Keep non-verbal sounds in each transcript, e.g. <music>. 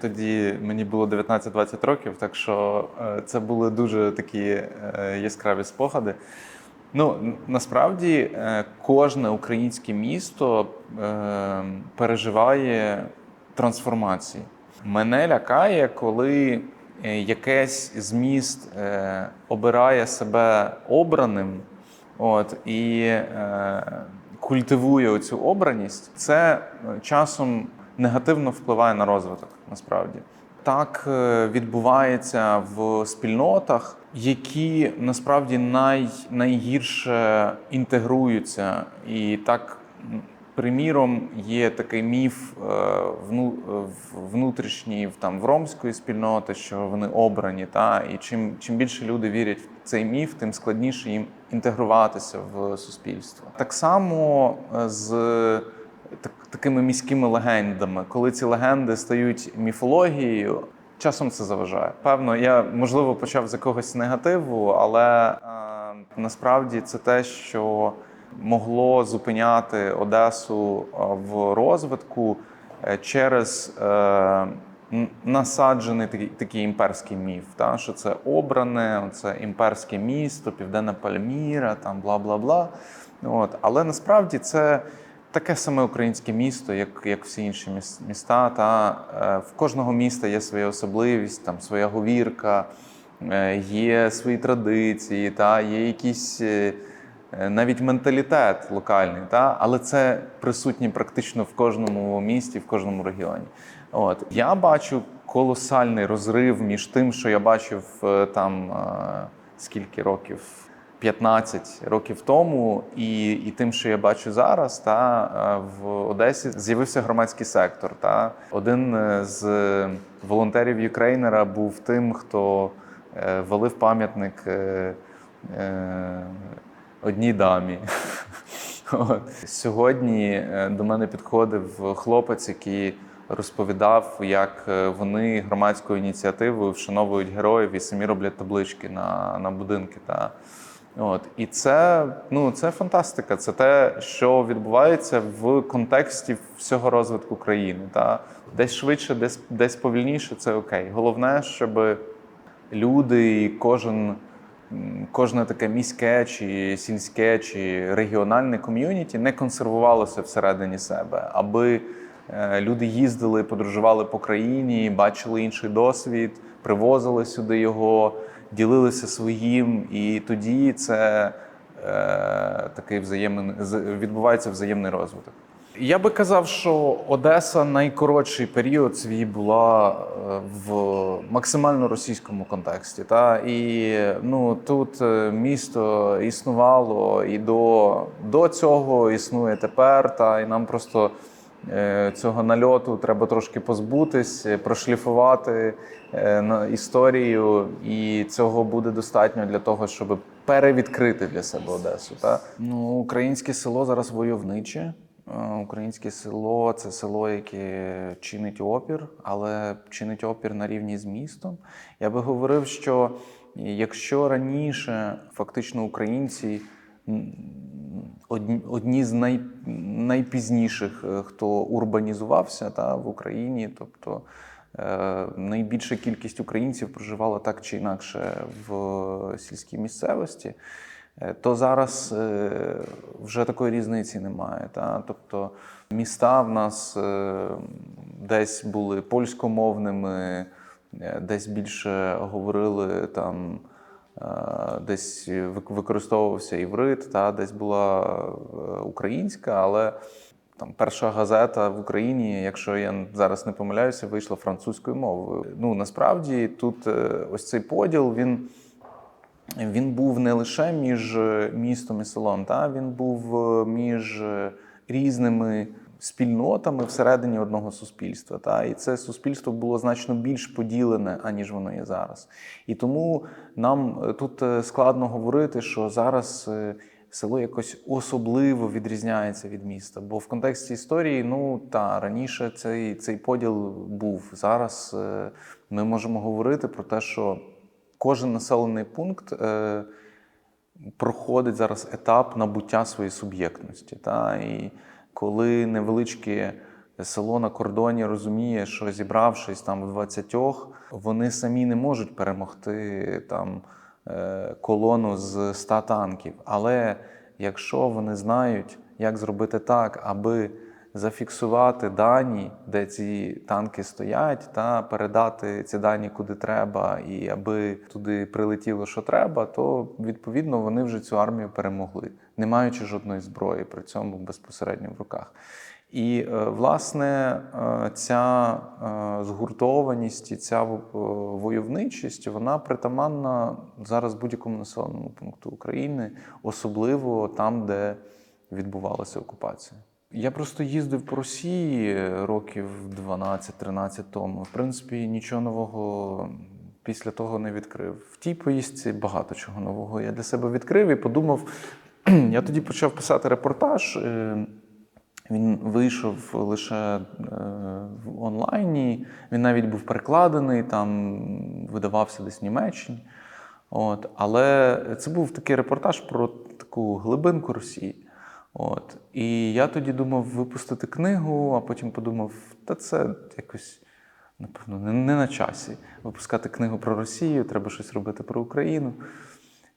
Тоді мені було 19-20 років, так що е, це були дуже такі е, яскраві спогади. Ну, насправді е, кожне українське місто переживає трансформації. Мене лякає, коли якесь з міст обирає себе обраним, от, і культивує цю обраність, це часом негативно впливає на розвиток насправді. Так е, відбувається в спільнотах, які насправді най, найгірше інтегруються. І так, приміром, є такий міф е, вну, е, внутрішній там, в ромської спільноти, що вони обрані. Та? І чим, чим більше люди вірять в цей міф, тим складніше їм інтегруватися в суспільство. Так само з так, такими міськими легендами, коли ці легенди стають міфологією, часом це заважає. Певно, я можливо почав з якогось негативу, але е, насправді це те, що могло зупиняти Одесу е, в розвитку е, через е, насаджений такий, такий імперський міф, та, що це обране, це імперське місто, Південна Пальміра, там бла бла бла. От. Але насправді це таке саме українське місто, як, як всі інші міс- міста. Та, е, в кожного міста є своя особливість, там, своя говірка, е, є свої традиції, та, є якісь. е, Навіть менталітет локальний, та? але це присутнє практично в кожному місті, в кожному регіоні. От я бачу колосальний розрив між тим, що я бачив там скільки років, 15 років тому, і, і тим, що я бачу зараз, та е, в Одесі з'явився громадський сектор. Та один е, з волонтерів Юкрейнера був тим, хто е, валив пам'ятник. Одній дамі. <laughs> Сьогодні до мене підходив хлопець, який розповідав, як вони громадською ініціативою вшановують героїв і самі роблять таблички на, на будинки. Та. От. І це, ну, це фантастика. Це те, що відбувається в контексті всього розвитку країни. Та. Десь швидше, десь, десь повільніше це окей. Головне, щоб люди і кожен. Кожне таке міське чи сільське чи регіональне ком'юніті не консервувалося всередині себе, аби е, люди їздили, подорожували по країні, бачили інший досвід, привозили сюди його, ділилися своїм, і тоді це е, такий взаємний відбувається взаємний розвиток. Я би казав, що Одеса найкоротший період свій була е, в максимально російському контексті. Та? І ну, тут е, місто існувало і до, до цього існує тепер. Та? І нам просто цього нальоту треба трошки позбутись, е, прошліфувати е, історію, і цього буде достатньо для того, щоб перевідкрити для себе Одесу. Та? Ну, українське село зараз войовниче. Е, Українське село це село, яке чинить опір, але чинить опір на рівні з містом. Я би говорив, що якщо раніше фактично українці одні, з най, найпізніших, е, хто урбанізувався та, в Україні, тобто е, найбільша кількість українців проживала так чи інакше в сільській місцевості. Е, то зараз е, вже такої різниці немає. Та? Тобто міста в нас е, десь були польськомовними, е, десь більше говорили там. Е, Десь використовувався іврит, та десь була е, українська, але там перша газета в Україні, якщо я зараз не помиляюся, вийшла французькою мовою. Ну насправді тут е, ось цей поділ він він був не лише між містом і селом, та він був між різними спільнотами всередині одного суспільства. Та і це суспільство було значно більш поділене, аніж воно є зараз. І тому нам е, тут е, складно говорити, що зараз. е, Село якось особливо відрізняється від міста, бо в контексті історії, ну та раніше цей, цей поділ був. Зараз ми можемо говорити про те, що кожен населений пункт проходить зараз етап набуття своєї суб'єктності. Та? І коли невеличкі село на кордоні розуміє, що зібравшись там в 20, вони самі не можуть перемогти там е, колону з 100 танків. Але якщо вони знають, як зробити так, аби зафіксувати дані, де ці танки стоять, та передати ці дані куди треба, і аби туди прилетіло, що треба, то відповідно вони вже цю армію перемогли, не маючи жодної зброї, при цьому безпосередньо в руках. І е, власне е, ця е, згуртованість і ця войовничість вона притаманна зараз будь-якому населеному пункту України, особливо там, де відбувалася окупація. Я просто їздив по Росії років 12-13 тому. В принципі, нічого нового після того не відкрив. В тій поїздці багато чого нового я для себе відкрив і подумав. <clears throat> Я тоді почав писати репортаж. е, Він вийшов лише е, в онлайні. Він навіть був перекладений, там видавався десь в Німеччині. От. Але це був такий репортаж про таку глибинку Росії. От. І я тоді думав випустити книгу, а потім подумав, та це якось, напевно, не, не на часі. Випускати книгу про Росію, треба щось робити про Україну.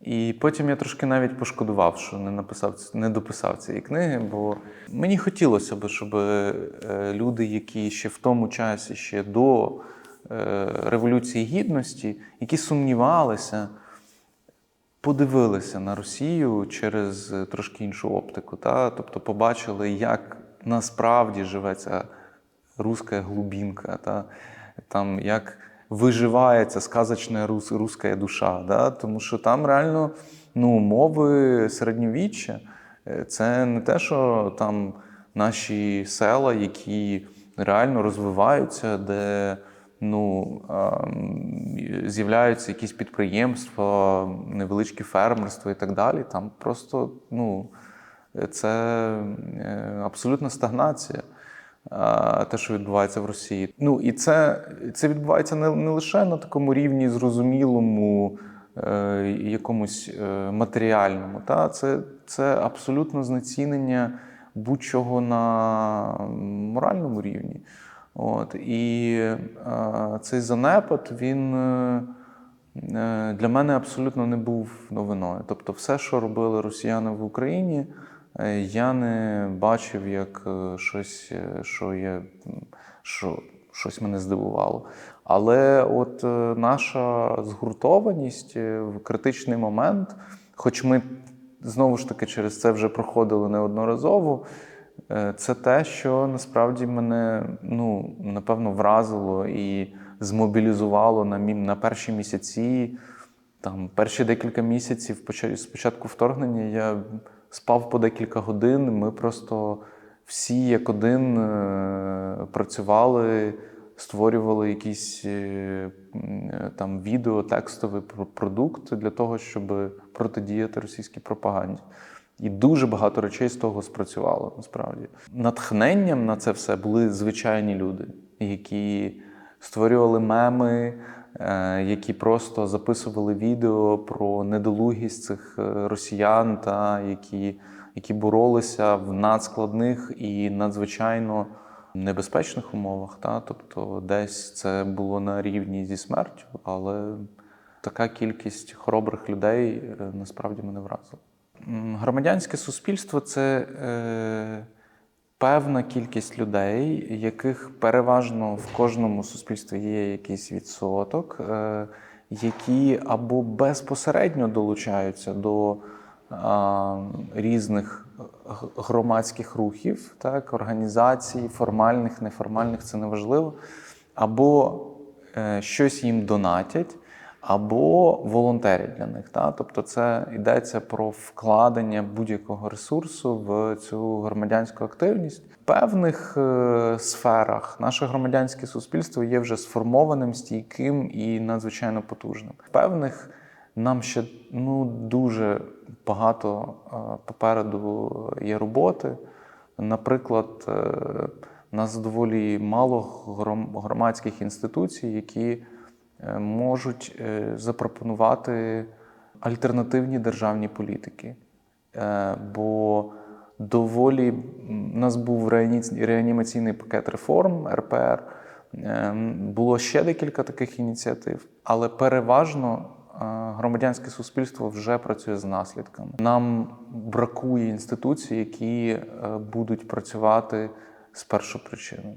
І потім я трошки навіть пошкодував, що не написав не дописав цієї книги, бо мені хотілося б, щоб е, люди, які ще в тому часі, ще до е, Революції Гідності, які сумнівалися, подивилися на Росію через трошки іншу оптику. Та? Тобто побачили, як насправді живе ця руська глубинка, та? там як виживає ця сказочна рус, руська душа. Да? Тому що там реально ну, мови середньовіччя е, це не те, що там наші села, які реально розвиваються, де ну, з'являються якісь підприємства, невеличкі фермерства і так далі. Там просто ну, це е, абсолютна стагнація. Те, що відбувається в Росії. Ну і це, це відбувається не, не лише на такому рівні зрозумілому, е, якомусь е, матеріальному. Та? Це, це абсолютно знецінення будь-чого на моральному рівні. От, і е, цей занепад він е, е, для мене абсолютно не був новиною. Тобто, все, що робили росіяни в Україні, я не бачив як е, щось, е, що є, що щось мене здивувало. Але от е, наша згуртованість е, в критичний момент, хоч ми знову ж таки через це вже проходили неодноразово. Е, Це те, що насправді мене ну, напевно вразило і змобілізувало на, мі- на перші місяці. Там, перші декілька місяців з початку вторгнення я спав по декілька годин. Ми просто всі як один е, працювали, створювали якісь е, там відео, текстовий про- продукт для того, щоб протидіяти російській пропаганді. І дуже багато речей з того спрацювало насправді. Натхненням на це все були звичайні люди, які створювали меми, які просто записували відео про недолугість цих е, росіян, та які, які боролися в надскладних і надзвичайно небезпечних умовах. Та? Тобто, десь це було на рівні зі смертю, але така кількість хоробрих людей е, насправді мене вразила. Громадянське суспільство це е, певна кількість людей, яких переважно в кожному суспільстві є якийсь відсоток, е, які або безпосередньо долучаються до різних громадських рухів, так, організацій, формальних, неформальних, це неважливо, або е, щось їм донатять, або волонтерять для них. Та? Тобто це йдеться про вкладення будь-якого ресурсу в цю громадянську активність. В певних е, сферах наше громадянське суспільство є вже сформованим, стійким і надзвичайно потужним. В певних нам ще ну, дуже багато е, попереду є роботи. Наприклад, е, нас доволі мало громадських інституцій, які можуть е, запропонувати альтернативні державні політики. Е, Бо Доволі у нас був реанімаційний пакет реформ РПР. Було ще декілька таких ініціатив, але переважно е, громадянське суспільство вже працює з наслідками. Нам бракує інституцій, які е, будуть працювати з першопричиною.